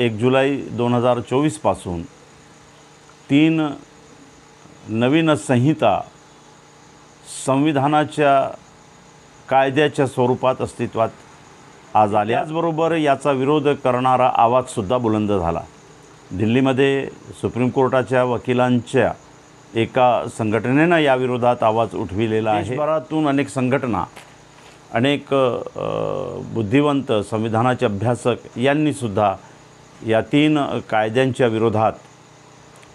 एक जुलै दोन हजार चोवीसपासून तीन नवीन संहिता संविधानाच्या कायद्याच्या स्वरूपात अस्तित्वात आज आल्या त्याचबरोबर याचा विरोध करणारा आवाजसुद्धा बुलंद झाला. दिल्लीमध्ये सुप्रीम कोर्टाच्या वकिलांच्या एका संघटनेनं याविरोधात आवाज उठविलेला आहे. देशभरातून अनेक संघटना अनेक बुद्धिवंत संविधानाचे अभ्यासक यांनीसुद्धा या तीन कायद्यांच्या विरोधात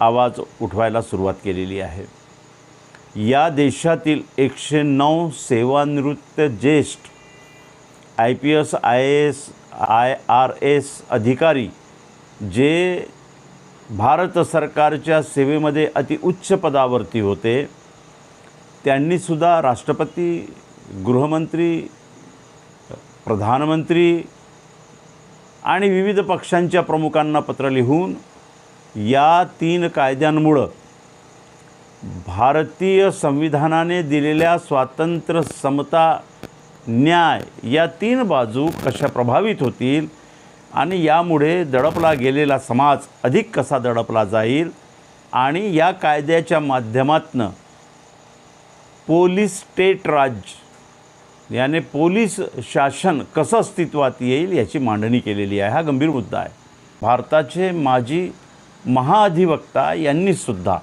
आवाज उठवायला सुरुवात केलेली आहे. या देशातील एकशे नऊ सेवानिवृत्त ज्येष्ठ I P S I S I R S अधिकारी जे भारत सरकारच्या सेवेमध्ये अतिउच्च पदावरती होते त्यांनीसुद्धा राष्ट्रपती गृहमंत्री प्रधानमंत्री आणि विविध पक्षांच्या प्रमुखांना पत्र लिहून या तीन कायद्यांमुळं भारतीय संविधानाने दिलेल्या स्वातंत्र्य समता न्याय या तीन बाजू कशा प्रभावित होतील आणि यामुळे दडपला गेलेला समाज अधिक कसा दडपला जाईल आणि या कायद्याच्या माध्यमातनं पोलीस स्टेट राज याने पोलीस शासन कसं अस्तित्वात येईल याची मांडणी केलेली आहे. हा गंभीर मुद्दा आहे. भारताचे माजी महाअधिवक्ता यांनीसुद्धा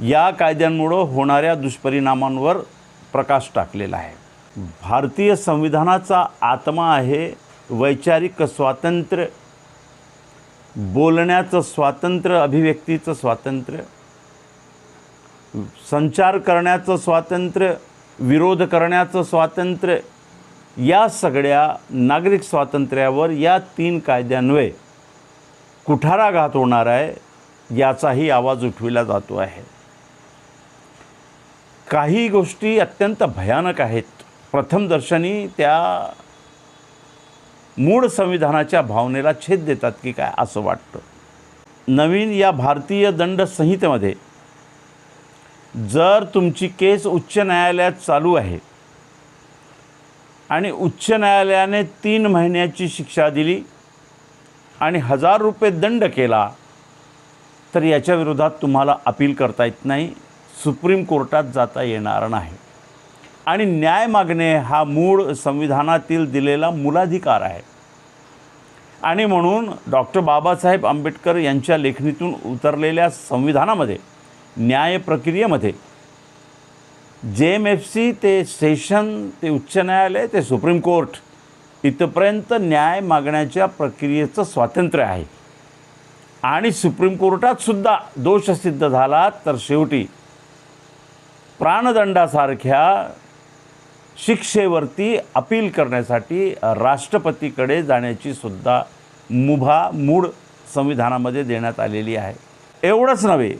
या कायद्यांमुळं होणाऱ्या दुष्परिणामांवर प्रकाश टाकलेला आहे. भारतीय संविधानाचा आत्मा आहे वैचारिक स्वातंत्र्य बोलण्याचं स्वातंत्र्य अभिव्यक्तीचं स्वातंत्र्य संचार करण्याचं स्वातंत्र्य विरोध करण्याचं स्वातंत्र्य या सगळ्या नागरिक स्वातंत्र्यावर या तीन कायद्यान्वये कुठाराघात होणार आहे याचाही आवाज उठविला जातो आहे. काही गोष्टी अत्यंत भयानक आहेत. प्रथमदर्शनी त्या मूळ संविधानाच्या भावनेला छेद देतात की काय असं वाटतं. नवीन या भारतीय दंड संहितेमध्ये जर तुमची केस उच्च न्यायालयात चालू आहे आणि उच्च न्यायालयाने तीन महिन्याची शिक्षा दिली आणि हजार रुपये दंड केला तर याच्या विरोधात तुम्हाला अपील करता येत नाही सुप्रीम कोर्टात जाता येणार नाही. आणि न्याय मागणे हा मूळ संविधानातील दिलेला मूलाधिकार आहे. आणि म्हणून डॉक्टर बाबासाहेब आंबेडकर यांच्या लेखणीतून उतरलेल्या संविधानामध्ये न्याय प्रक्रियेमध्ये. जे एम एफ सी ते सेशन ते उच्च न्यायालय ते सुप्रीम कोर्ट इथपर्यंत न्याय मागण्याच्या प्रक्रियेचं स्वातंत्र्य आहे. आणि सुप्रीम कोर्टात सुद्धा दोष सिद्ध झाला तर शेवटी प्राणदंडासारख्या शिक्षेवरती अपील करण्यासाठी राष्ट्रपतीकडे जाण्याची सुद्धा मुभा मूळ संविधानामध्ये देण्यात आलेली आहे. एवढंच नव्हे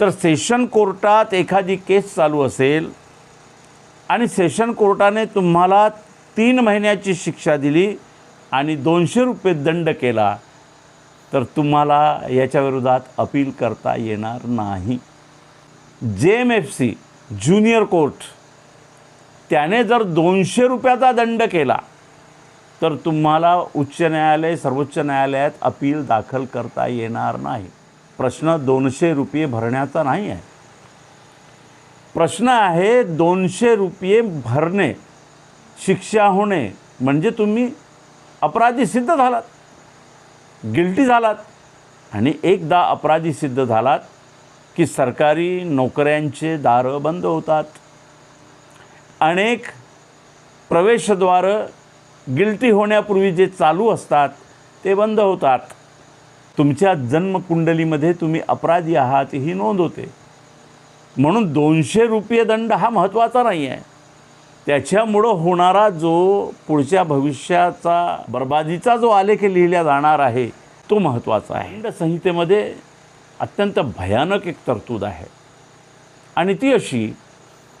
तर सेशन कोर्टात एखादी केस चालू असेल आणि सेशन कोर्टाने तुम्हाला तीन महिन्याची शिक्षा दिली आणि दोनशे रुपये दंड केला तर तुम्हाला याच्या विरोधात अपील करता येणार नाही. J M F C junior court त्याने जर दोनशे रुपयाचा दंड केला तर तुम्हाला उच्च न्यायालय सर्वोच्च न्यायालयात अपील दाखल करता येणार नाही. प्रश्न दोनशे रुपये भरण्याचा नाही आहे. प्रश्न आहे दोनशे रुपये भरणे शिक्षा होणे म्हणजे तुम्ही अपराधी सिद्ध झालात गिल्टी झालात आणि एकदा अपराधी सिद्ध झालात की सरकारी नोकऱ्यांचे दारं बंद होतात. अनेक प्रवेशद्वारं गिल्टी होण्यापूर्वी जे चालू असतात ते बंद होतात. तुमच्या जन्मकुंडलीमध्ये तुम्ही अपराधी आहात ही नोंद होते. म्हणून दोनशे रुपये दंड हा महत्त्वाचा नाही आहे. त्याच्यामुळं होणारा जो पुढच्या भविष्याचा बर्बादीचा जो आलेख लिहिला जाणार आहे तो महत्त्वाचा आहे. दंड संहितेमध्ये अत्यंत भयानक एक तरतूद आहे. आणि ती अशी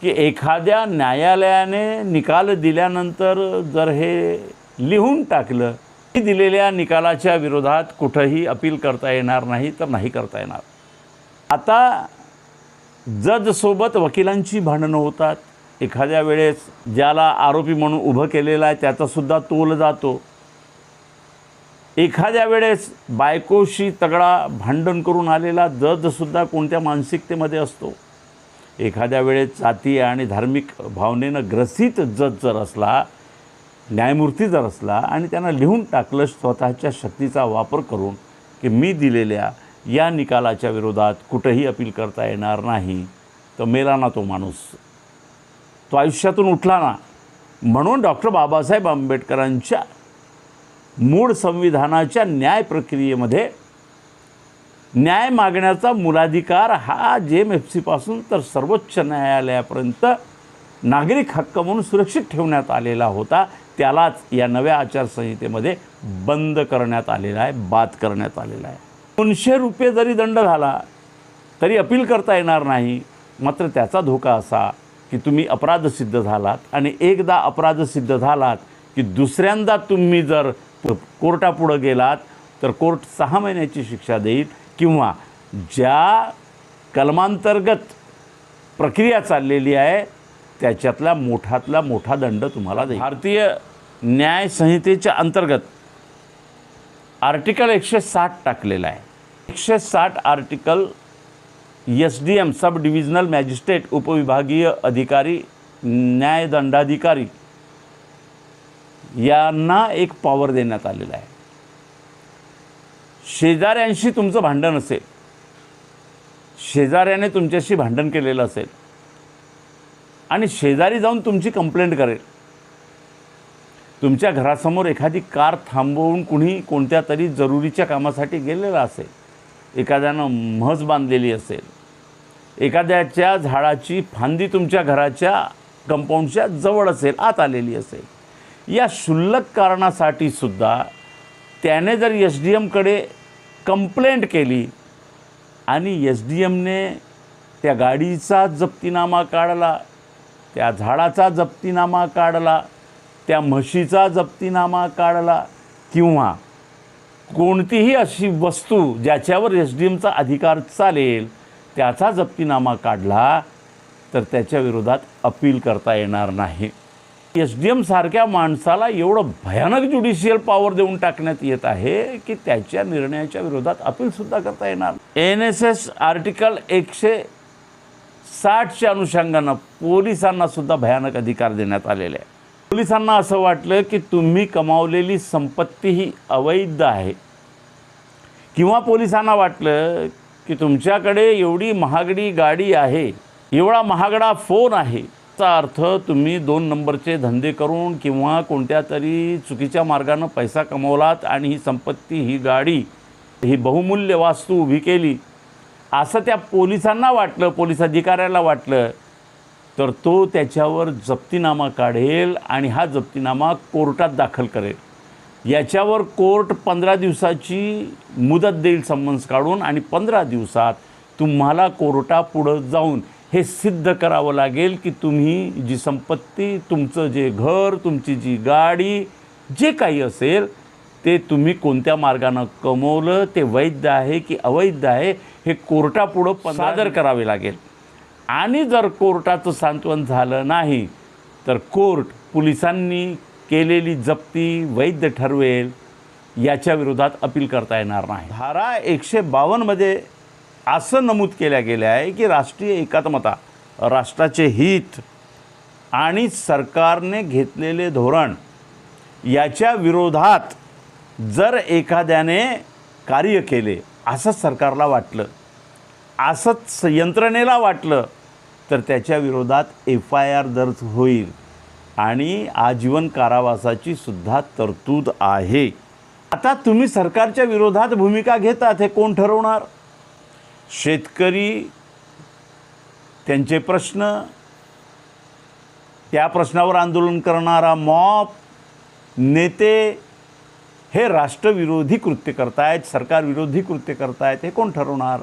की एखाद्या न्यायालयाने निकाल दिल्यानंतर जर हे लिहून टाकलं दिलेल्या निकालाच्या विरोधात कुठंही अपील करता येणार नाही तर नाही करता येणार. आता जजसोबत वकिलांची भांडणं होतात. एखाद्या वेळेस ज्याला आरोपी म्हणून उभं केलेलं आहे त्याचासुद्धा तोल जातो. एखाद्या वेळेस बायकोशी तगडा भांडण करून आलेला जजसुद्धा कोणत्या मानसिकतेमध्ये असतो? एखाद्या वेळेस जातीय आणि धार्मिक भावनेनं ग्रसित जज जर असला न्यायमूर्ती जर असला आणि त्यांना लिहून टाकलं स्वतःच्या शक्तीचा वापर करून की मी दिलेल्या या निकालाच्या विरोधात कुठंही अपील करता येणार नाही तर मेला ना तो माणूस. तो आयुष्यातून उठला ना. म्हणून डॉक्टर बाबासाहेब आंबेडकरांच्या मूळ संविधानाच्या न्याय प्रक्रियेमध्ये न्याय मागण्याचा मुलाधिकार हा जे एम एफ सीपासून तर सर्वोच्च न्यायालयापर्यंत नागरिक हक्क म्हणून सुरक्षित ठेवण्यात आलेला होता. त्यालाच या नव्या आचारसंहितेमध्ये बंद करण्यात आलेला आहे बाद करण्यात आलेला आहे. दोनशे रुपये जरी दंड झाला तरी अपील करता येणार नाही. मात्र त्याचा धोका असा की तुम्ही अपराध सिद्ध झालात आणि एकदा अपराध सिद्ध झालात की दुसऱ्यांदा तुम्ही जर कोर्टापुढं गेलात तर कोर्ट सहा महिन्याची शिक्षा देईल किंवा ज्या कलमांतर्गत प्रक्रिया चाललेली आहे त्याच्यातला मोठातला मोठा दंड तुम्हाला देईल. भारतीय न्याय संहितेच्या अंतर्गत आर्टिकल एकशे साठ टाकलेला आहे. एकशे साठ article S D M sub divisional magistrate उपविभागीय अधिकारी न्यायदंडाधिकारी यांना एक पॉवर देण्यात आलेला आहे. शेजाऱ्यांशी तुमचं भांडण असेल शेजाऱ्याने तुमच्याशी भांडण केलेलं असेल आणि शेजारी जाऊन तुमची कंप्लेंट करेल. तुमच्या घरासमोर एखादी कार थांबवून कुणी कोणत्या तरी जरुरीच्या कामासाठी गेलेला असेल एखाद्यानं म्हस बांधलेली असेल एखाद्याच्या झाडाची फांदी तुमच्या घराच्या कंपाऊंडच्या जवळ असेल आत आलेली असेल या क्षुल्लक कारणासाठी सुद्धा त्याने जर एस डी एमकडे कंप्लेंट केली आणि एस डी एमने त्या गाडीचा जप्तीनामा काढला त्या झाडाचा जप्तीनामा काढला त्या म्हशीचा जप्तीनामा काढला किंवा कोणतीही अशी वस्तू ज्याच्यावर एस डी एमचा अधिकार चालेल त्याचा जप्तीनामा काढला तर त्याच्या विरोधात अपील करता येणार नाही. एस डी एमसारख्या माणसाला एवढं भयानक ज्युडिशियल पॉवर देऊन टाकण्यात येत आहे की त्याच्या निर्णयाच्या विरोधात अपीलसुद्धा करता येणार एन एस एस आर्टिकल एकशे साठच्या अनुषंगानं पोलिसांनासुद्धा भयानक अधिकार देण्यात आलेले आहे पोलिसांना असं वाटलं की तुम्ही कमावलेली संपत्ती ही अवैध आहे. किंवा पोलिसांना वाटलं की तुमच्याकडे एवढी महागडी गाडी आहे एवढा महागडा फोन आहे याचा अर्थ तुम्ही दोन नंबरचे धंदे करून किंवा कोणत्या तरी चुकीच्या मार्गानं पैसा कमवलात आणि ही संपत्ती ही गाडी ही बहुमूल्य वास्तू उभी केली असं त्या पोलिसांना वाटलं पोलीस अधिकाऱ्याला वाटलं. तर तो त्याच्यावर जप्तीनामा काढेल आणि हा जप्तीनामा कोर्टात दाखल करेल. याच्यावर कोर्ट पंधरा दिवसाची मुदत देईल संबंध काढून आणि पंधरा दिवसात तुम्हाला कोर्टापुढं जाऊन हे सिद्ध करावं लागेल की तुम्ही जी संपत्ती तुमचं जे घर तुमची जी गाडी जे काही असेल ते तुम्ही कोणत्या मार्गानं कमवलं ते वैध आहे की अवैध आहे हे कोर्टापुढं सादर करावे लागेल. आणि जर कोर्टाचं सांत्वन झालं नाही तर कोर्ट पोलिसांनी केलेली जप्ती वैध ठरवेल याच्या विरोधात अपील करता येणार नाही. धारा एकशे बावन्नमध्ये असं नमूद केल्या गेल्या आहे की राष्ट्रीय एकात्मता राष्ट्राचे हित आणि सरकारने घेतलेले धोरण याच्या विरोधात जर एखाद्याने कार्य केले असंच सरकारला वाटलं असंच यंत्रणेला वाटलं तर त्याच्या विरोधात एफ आय आर दर्ज होईल आणि आजीवन कारावासाची सुद्धा तरतूद आहे. आता तुम्ही सरकारच्या विरोधात भूमिका घेतात हे कोण ठरवणार? शेतकरी त्यांचे प्रश्न त्या प्रश्नावर आंदोलन करणारा मॉब नेते हे राष्ट्रविरोधी कृत्य करतायत सरकारविरोधी कृत्य करतायत हे कोण ठरवणार?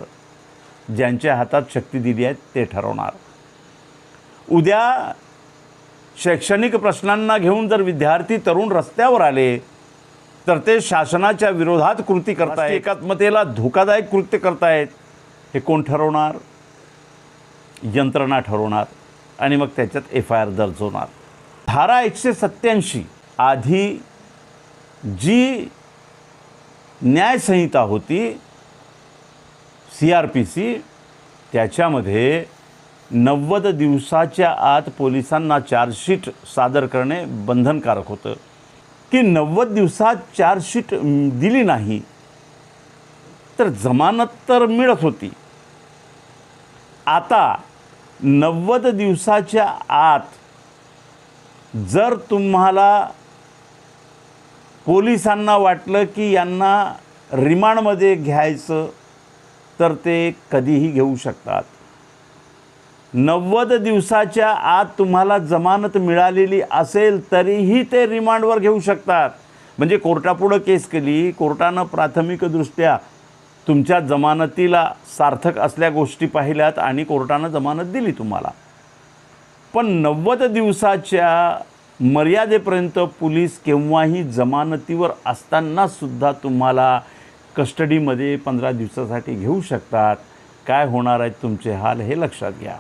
ज्यांच्या हातात शक्ती दिली आहे ते ठरवणार. उद्या शैक्षणिक प्रश्नांना घेऊन जर विद्यार्थी तरुण रस्त्यावर आले तर ते शासनाच्या विरोधात कृती करतायत. एकात्मतेला धोकादायक कृत्य करतायत. हे कोण ठरवणार? यंत्रणा ठरवणार आणि मग त्याच्यात एफ आय आर दर्ज होणार धारा एकशे सत्याऐंशी आधी जी न्यायसंहिता होती सी आर पी सी त्याच्यामध्ये नव्वद दिवसाच्या आत पोलिसांना चार्जशीट सादर करणे बंधनकारक होतं. की नव्वद दिवसात चार्जशीट दिली नाही तर जमानत तर मिळत होती. आता नव्वद दिवसाच्या आत जर तुम्हाला पोलिसांना वाटलं की यांना रिमांडमध्ये घ्यायचं तर ते कधीही घेऊ शकतात. नव्वद दिवसाच्या आत तुम्हाला जमानत मिळालेली असेल तरीही ते रिमांडवर घेऊ शकतात. म्हणजे कोर्टापुढं केस केली कोर्टानं प्राथमिकदृष्ट्या तुमच्या जमानतीला सार्थक असल्या गोष्टी पाहिल्यात आणि कोर्टानं जमानत दिली तुम्हाला. पण नव्वद दिवसाच्या मर्यादेपर्यंत पोलीस केव्हाही जमानतीवर असतानासुद्धा तुम्हाला कस्टडीमध्ये पंधरा दिवसासाठी घेऊ शकतात. काय होणार आहेत तुमचे हाल हे लक्षात घ्या.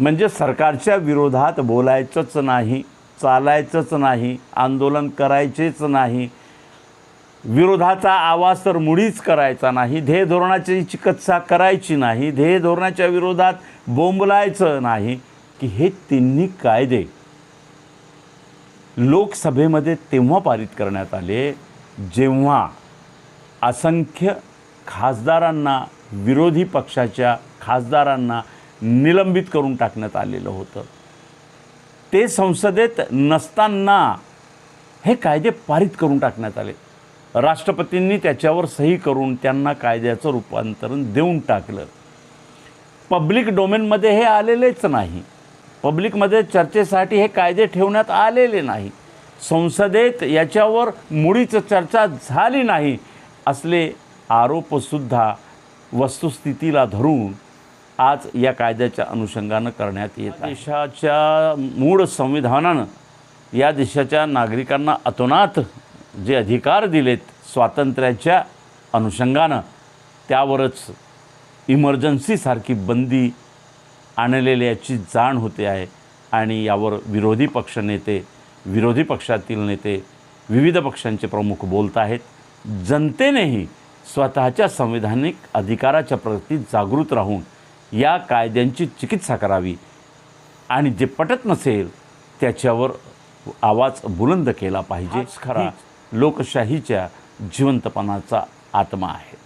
म्हणजे सरकारच्या विरोधात बोलायचंच नाही चालायचंच नाही आंदोलन करायचेच नाही. विरोधाचा आवाज तर मुळीच करायचा नाही ध्येय धोरणाची चिकित्सा करायची नाही ध्येय धोरणाच्या विरोधात बोंबलायचं नाही की हे तिन्ही कायदे लोकसभेमध्ये तेव्हा पारित करण्यात आले जेव्हा असंख्य खासदारांना विरोधी पक्षाच्या खासदारांना निलंबित करून टाकण्यात आलेलं होतं. ते संसदेत नसताना हे कायदे पारित करून टाकण्यात आले. राष्ट्रपतींनी त्याच्यावर सही करून त्यांना कायद्याचं रूपांतरण देऊन टाकलं. पब्लिक डोमेनमध्ये हे आलेलेच नाही. पब्लिकमध्ये चर्चेसाठी हे कायदे ठेवण्यात आलेले नाही. संसदेत याच्यावर मुळीच चर्चा झाली नाही असले आरोपसुद्धा वस्तुस्थितीला धरून आज या कायद्याच्या अनुषंगानं करण्यात येत देशाच्या मूळ संविधानानं या देशाच्या नागरिकांना अतोनात जे अधिकार दिलेत स्वातंत्र्याच्या अनुषंगानं त्यावरच इमर्जन्सीसारखी बंदी आणलेली याची जाण होते आहे. आणि यावर विरोधी पक्ष नेते विरोधी पक्षातील नेते विविध पक्षांचे प्रमुख बोलत आहेत. जनतेनेही स्वतःच्या संविधानिक अधिकाराच्या प्रती जागृत राहून या कायद्यांची चिकित्सा करावी. आणि जे पटत नसेल त्याच्यावर आवाज बुलंद केला पाहिजे. खरा. लोकशाहीच्या जिवंतपणाचा आत्मा आहे.